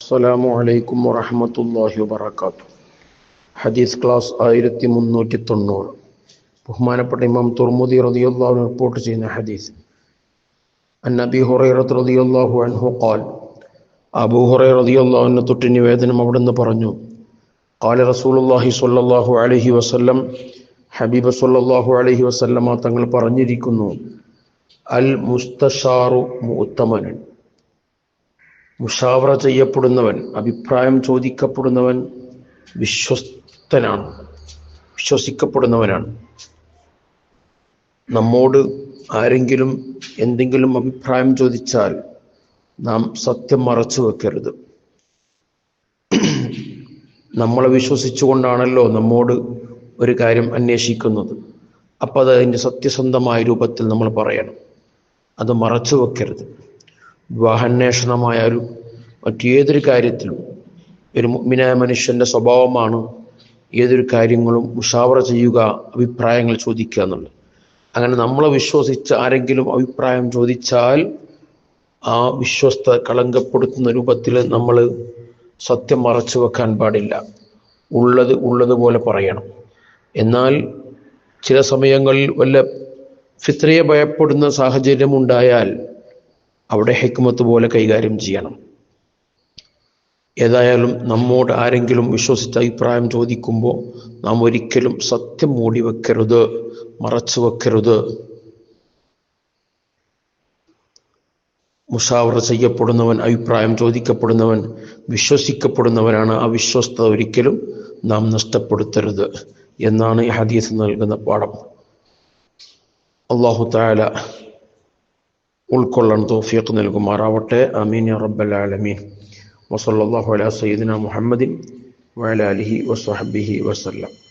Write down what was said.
അസ്സലാമു അലൈക്കും വറഹമത്തല്ലാഹി വബർക്കാത്തു ഹദീസ് ക്ലാസ് ആയിരത്തി മുന്നൂറ്റി തൊണ്ണൂറ് ബഹുമാനപ്പെട്ട ഇമാം തുർമുദി റളിയല്ലാഹു റിപ്പോർട്ട് ചെയ്യുന്ന ഹദീസ്. അന്നബി ഹുറൈറത്ത് റളിയല്ലാഹു അൻഹു ഖാൽ അബൂ റളിയല്ലാഹു അൻഹു തൊട്ട് നിവേദനം അവിടുന്ന് പറഞ്ഞു ഖാല റസൂലുള്ളാഹി സ്വല്ലല്ലാഹു അലൈഹി വസല്ലം ഹബീബ സ്വല്ലല്ലാഹു അലൈഹി വസല്ലമ തങ്ങൾ പറഞ്ഞിരിക്കുന്നു അൽ മുസ്തഷാറു മുഅ്തമനൻ മുഷാവറ ചെയ്യപ്പെടുന്നവൻ അഭിപ്രായം ചോദിക്കപ്പെടുന്നവൻ വിശ്വസ്തനാണ്. വിശ്വസിക്കപ്പെടുന്നവനാണ്. നമ്മോട് ആരെങ്കിലും എന്തെങ്കിലും അഭിപ്രായം ചോദിച്ചാൽ നാം സത്യം മറച്ചു വെക്കരുത്. നമ്മളെ വിശ്വസിച്ചുകൊണ്ടാണല്ലോ നമ്മോട് ഒരു കാര്യം അന്വേഷിക്കുന്നത്. അപ്പോൾ അത് അതിന്റെ സത്യസന്ധമായ രൂപത്തിൽ നമ്മൾ പറയണം. അത് മറച്ചു വെക്കരുത്. വിവാഹാന്വേഷണമായാലും മറ്റേതൊരു കാര്യത്തിലും ഒരു മുഗ്മിനായ മനുഷ്യന്റെ സ്വഭാവമാണ് ഏതൊരു കാര്യങ്ങളും മുഷാവറ ചെയ്യുക അഭിപ്രായങ്ങൾ ചോദിക്കുക എന്നുള്ളത്. അങ്ങനെ നമ്മളെ വിശ്വസിച്ച് ആരെങ്കിലും അഭിപ്രായം ചോദിച്ചാൽ ആ വിശ്വസ്ത കളങ്കപ്പെടുത്തുന്ന രൂപത്തിൽ നമ്മൾ സത്യം മറച്ചു വെക്കാൻ പാടില്ല. ഉള്ളത് ഉള്ളതുപോലെ പറയണം. എന്നാൽ ചില സമയങ്ങളിൽ വല്ല ഫിത്രയെ ഭയപ്പെടുന്ന സാഹചര്യം ഉണ്ടായാൽ അവിടെ ഹെക്മത്ത് പോലെ കൈകാര്യം ചെയ്യണം. ഏതായാലും നമ്മോട് ആരെങ്കിലും വിശ്വസിച്ച അഭിപ്രായം ചോദിക്കുമ്പോൾ നാം ഒരിക്കലും സത്യം മൂടി വെക്കരുത് മറച്ചു വെക്കരുത്. മുഷാവറ ചെയ്യപ്പെടുന്നവൻ അഭിപ്രായം ചോദിക്കപ്പെടുന്നവൻ വിശ്വസിക്കപ്പെടുന്നവനാണ് ആ വിശ്വസ്ത ഒരിക്കലും നാം നഷ്ടപ്പെടുത്തരുത് എന്നാണ് ഈ ഹദീസ് നൽകുന്ന പാഠം. അള്ളാഹു താല ഉൾക്കൊള്ളാൻ തോഫിയക്ക് നൽകുമാറാവട്ടെ. അമീൻ റബ്ബൽ ആലമീൻ. വസല്ലാഹു അല സയ്യിദിന മുഹമ്മദിൻ വഅല വസ്ഹബിഹി വസല്ലം.